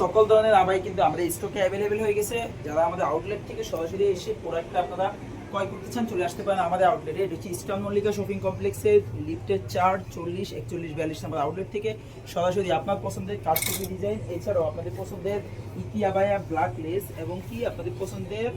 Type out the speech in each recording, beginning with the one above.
সকল ধরনের আবাই কিন্তু আমাদের স্টকে অ্যাভেলেবেল হয়ে গেছে। যারা আমাদের আউটলেট থেকে সরাসরি এসে প্রোডাক্টটা আপনারা ক্রয় করতে চান, চলে আসতে পারেন আমাদের আউটলেটে এটা হচ্ছে ইস্টার্ন মল্লিকা শপিং কমপ্লেক্সের লিফটের চার, চল্লিশ, একচল্লিশ, বিয়াল্লিশ নাম্বার আউটলেট থেকে সরাসরি আপনার পছন্দের কাঠপুকি ডিজাইন এছাড়াও আপনাদের পছন্দের ইতি আবায়া ব্ল্যাক লেস এবং কি আপনাদের পছন্দের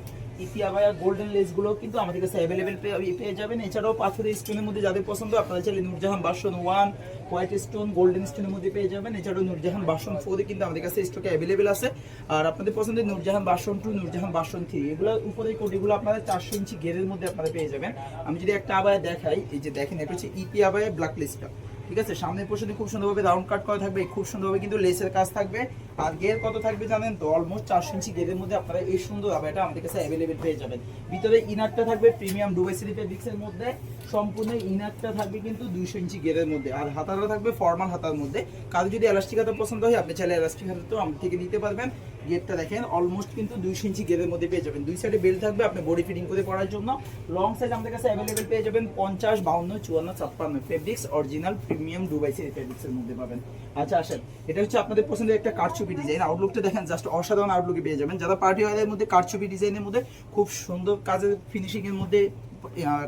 ইতি আবায়া গোল্ডেন লেসগুলো কিন্তু আমাদের কাছে অ্যাভেলেবেল পেয়ে যাবেন। এছাড়াও পাথরের স্টোনের মধ্যে যাদের পছন্দ, আপনারা চাইলে নূরজাহান বাসন ওয়ান হোয়াইট স্টোন গোল্ডেন স্টোনের মধ্যে পেয়ে যাবেন। এছাড়াও নূরজাহান বাসন ফোরে কিন্তু আমাদের কাছে স্টকে অ্যাভেলেবেল আছে। আর আপনাদের পছন্দের নূরজাহান বাসন টু নূরজাহান বাসন থ্রি এগুলো উপরে কোটিগুলো আপনারা চারশো ইঞ্চি গেরের মধ্যে আপনারা পেয়ে যাবেন। আমি যদি একটা আবায় দেখাই, এই যে দেখেন, এটা হচ্ছে ইপি ব্ল্যাক লিস্টটা ঠিক আছে? সামনের পোর্শনে খুব সুন্দরভাবে রাউন্ড কাট করা থাকবে, খুব সুন্দরভাবে কিন্তু লেসের কাজ থাকবে। আর গের কত থাকবে জানেন? তো অলমোস্ট চারশো ইঞ্চি গেরের মধ্যে আপনারা এই সুন্দর আবায়টা আমাদের কাছে অ্যাভেলেবেল পেয়ে যাবেন। ভিতরে ইনারটা থাকবে প্রিমিয়াম ডুবাই সিলি ফেব্রিক্সের মধ্যে, সম্পূর্ণ ইনারটা থাকবে কিন্তু দুইশো ইঞ্চি গেরের মধ্যে। আর হাতাটা থাকবে ফর্মাল হাতার মধ্যে। কারও যদি এলাস্টিক হাতা পছন্দ হয়, আপনি চাইলে এলাস্টিক হাতা তো আমার থেকে নিতে পারবেন। গেটটা দেখেন অলমোস্ট কিন্তু দুইশো ইঞ্চি গেরের মধ্যে পেয়ে যাবেন। দুই সাইডে বেল্ট থাকবে আপনি বডি ফিটিং করে পড়ার জন্য। লং সাইজ আমাদের কাছে অ্যাভেলেবেল পেয়ে যাবেন পঞ্চাশ, বাউন্ন, চুয়ান্ন, ছাপ্পান্ন ফেব্রিক্স অরিজিনাল প্রিমিয়াম ডুবাই সিলি ফেব্রিক্সের মধ্যে পাবেন। আচ্ছা আসেন। এটা হচ্ছে আপনাদের পছন্দের একটা কারচুপি। ডিজাইন আউটলুকটা দেখেন জাস্ট অসাধারণ আউটলুকে পেয়ে যাবেন। যারা পার্টি ওয়ারের মধ্যে কারচুপি ডিজাইনের মধ্যে খুব সুন্দর কাজের ফিনিশিংয়ের মধ্যে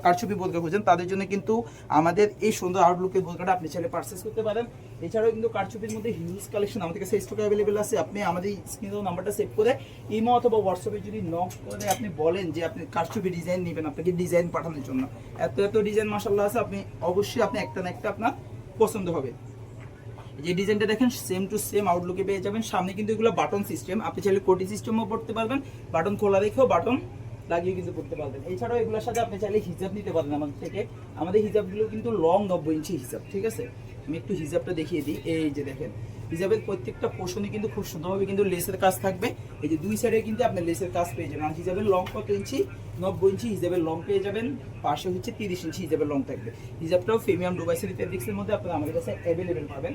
কারচুপি বোরকা খুঁজেন, তাদের জন্য কিন্তু আমাদের এই সুন্দর আউটলুকের বোরকাটা আপনি চাইলে পারচেস করতে পারেন। এছাড়াও কিন্তু কারচুপির মধ্যে হিউজ কালেকশন আমাদের কাছে স্টকে অ্যাভেলেবেল আছে। আপনি আমাদের স্ক্রিনে নাম্বারটা সেভ করে ইমো অথবা হোয়াটসঅ্যাপে যদি নক করে আপনি বলেন যে আপনি কারচুপি ডিজাইন নেবেন, আপনাকে ডিজাইন পাঠানোর জন্য। এত এত ডিজাইন মাসাল্লাহ আছে, আপনি অবশ্যই আপনি একটা না একটা আপনার পছন্দ হবে। যে ডিজাইনটা দেখেন সেম টু সেম আউটলুকে পেয়ে যাবেন। সামনে কিন্তু এগুলো বাটন সিস্টেম আপনি চাইলে কোটি সিস্টেমও পড়তে পারবেন। বাটন খোলা রেখেও বাটন লাগিয়ে কিন্তু পড়তে পারবেন। এছাড়াও এগুলোর সাথে আপনি চাইলে হিজাব নিতে পারেন আমাদের থেকে। আমাদের হিজাবগুলো কিন্তু লং নব্বই ইঞ্চি হিজাব, ঠিক আছে? আমি একটু হিজাবটা দেখিয়ে দিই। এই যে দেখেন, হিজাবের প্রত্যেকটা পোষণে কিন্তু খুব সুন্দরভাবে কিন্তু লেসের কাজ থাকবে। এই যে দুই সাইডে কিন্তু আপনি লেসের কাজ পেয়ে যাবেন। আর হিজাবের লং কত ইঞ্চি? নব্বই ইঞ্চি। হিজাবের লং পেয়ে যাবেন। পাশে হচ্ছে তিরিশ ইঞ্চি হিজাবের লং থাকবে। হিজাবটাও প্রিমিয়াম ডুবাইসেরি ফেব্রিক্সের মধ্যে আপনারা আমাদের কাছে অ্যাভেলেবেল পাবেন।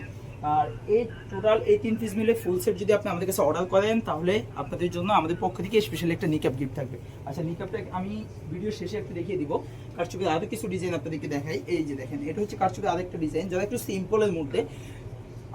আর এই টোটাল এই তিন পিস মিলে ফুল সেট যদি আপনি আমাদের কাছে অর্ডার করেন, তাহলে আপনাদের জন্য আমাদের পক্ষ থেকে স্পেশাল একটা নিকাপ গিফট থাকবে। আচ্ছা নিকাপটা আমি ভিডিও শেষে একটু দেখিয়ে দিব। কারচুপির আরও কিছু ডিজাইন আপনাদেরকে দেখাই। এই যে দেখেন, এটা হচ্ছে কারচুপির আরেকটা ডিজাইন যারা একটু সিম্পলের মধ্যে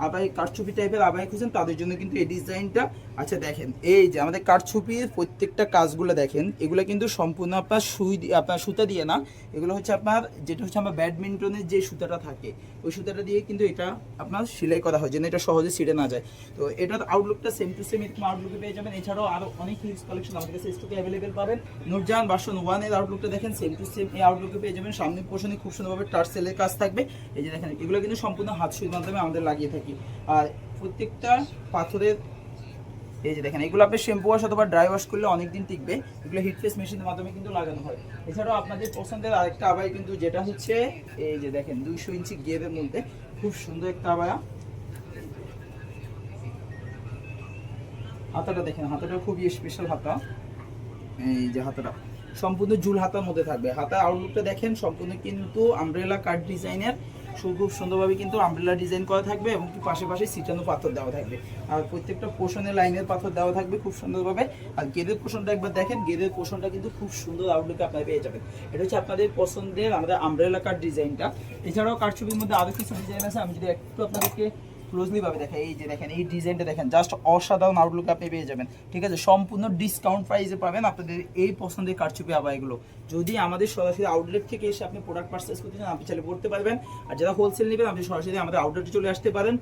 আবাই কারচুপি টাইপের আবাই খুঁজেন, তাদের জন্য কিন্তু এই ডিজাইনটা আচ্ছা দেখেন, এই যে আমাদের কারচুপির প্রত্যেকটা কাজগুলো দেখেন, এগুলো কিন্তু সম্পূর্ণ আপনার সুই আপনার সুতা দিয়ে না, এগুলো হচ্ছে আপনার, যেটা হচ্ছে আমার ব্যাডমিন্টনের যে সুতাটা থাকে, ওই সুতাটা দিয়ে কিন্তু এটা আপনার সেলাই করা হয়, যেন এটা সহজে ছিঁড়ে না যায়। তো এটার আউটলুকটা সেম টু সেম এরকম আউটলুকে পেয়ে যাবেন। এছাড়াও আরও অনেক হিউজ কালেকশন আমাদের কাছে স্টকে অ্যাভেলেবেল পাবেন। নুরজাহান বাসন ওয়ানের আউটলুকটা দেখেন সেম টু সেম এই আউটলুকে পেয়ে যাবেন। সামনের পোর্শনে খুব সুন্দরভাবে টার্সেলের কাজ থাকবে। এই যে দেখেন, এগুলো কিন্তু সম্পূর্ণ হাত সুইর মাধ্যমে আমাদের লাগিয়ে থাকি। আর প্রত্যেকটা পাথরের, এই যে দেখেন, এগুলো আপনি শ্যাম্পু ওয়াশ অথবা ড্রাই ওয়াশ করলে অনেক দিন টিকবে। এগুলো হিট ফেস মেশিনের মাধ্যমে কিন্তু লাগানো হয়। এছাড়াও আপনাদের পছন্দের আরেকটা আবাই কিন্তু যেটা হচ্ছে, এই যে দেখেন, দুইশো ইঞ্চি গেরের মধ্যে খুব সুন্দর একটা আবায়া। হাতাটা দেখেন, হাতাটা খুবই স্পেশাল হাতা। এই যে হাতাটা। সম্পূর্ণ জুল হাতার মধ্যে থাকবে। হাতা আউটলুকটা দেখেন, সম্পূর্ণ কিন্তু আমব্রেলা কাট ডিজাইনের খুব সুন্দরভাবে কিন্তু আমব্রেলা ডিজাইন করা থাকবে এবং পাশে পাশে সিটানো পাথর দেওয়া থাকবে। আর প্রত্যেকটা পোষণে লাইনের পাথর দেওয়া থাকবে খুব সুন্দরভাবে। আর গেদের পোষণটা একবার দেখেন গেদের পোষণটা কিন্তু খুব সুন্দর আউটলুকে আপনারা পেয়ে যাবেন। এটা হচ্ছে আপনাদের পছন্দের আমাদের আমব্রেলা কাট ডিজাইনটা এছাড়াও কারচুপির মধ্যে আরও কিছু ডিজাইন আছে, আমি যদি একটু আপনাদেরকে ক্লোজলি ভাবে দেখেন এই যে দেখেন, এই ডিজাইনটা দেখেন জাস্ট অসাধারণ আউটলুক আপনি পেয়ে যাবেন। ঠিক আছে? সম্পূর্ণ ডিসকাউন্ট প্রাইসে পাবেন আপনাদের এই পছন্দের কারচুপি আবার এগুলো যদি আমাদের সরাসরি আউটলেট থেকে এসে আপনি প্রোডাক্ট পারচেস করতে চান, আপনি চাইলে করতে পারবেন। আর যারা হোলসেল নেবেন, আপনি সরাসরি আমাদের আউটলেটে চলে আসতে পারেন।